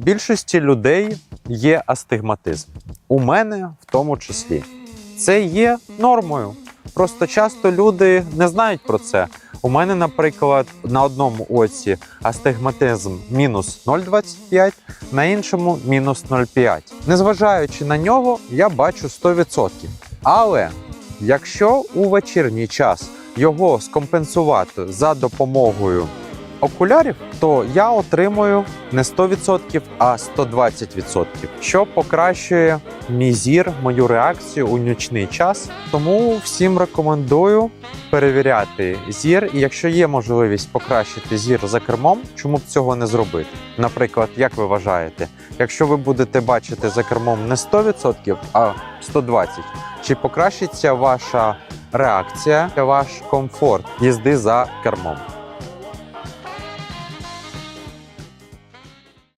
більшості людей є астигматизм. У мене в тому числі. Це є нормою. Просто часто люди не знають про це. У мене, наприклад, на одному оці астигматизм мінус 0,25, на іншому мінус 0,5. Незважаючи на нього, я бачу 100%. Але якщо у вечірній час його скомпенсувати за допомогою окулярів, то я отримую не 100%, а 120%, що покращує мій зір, мою реакцію у нічний час. Тому всім рекомендую перевіряти зір. І якщо є можливість покращити зір за кермом, чому б цього не зробити? Наприклад, як ви вважаєте, якщо ви будете бачити за кермом не 100%, а 120%, чи покращиться ваша реакція, ваш комфорт їзди за кермом?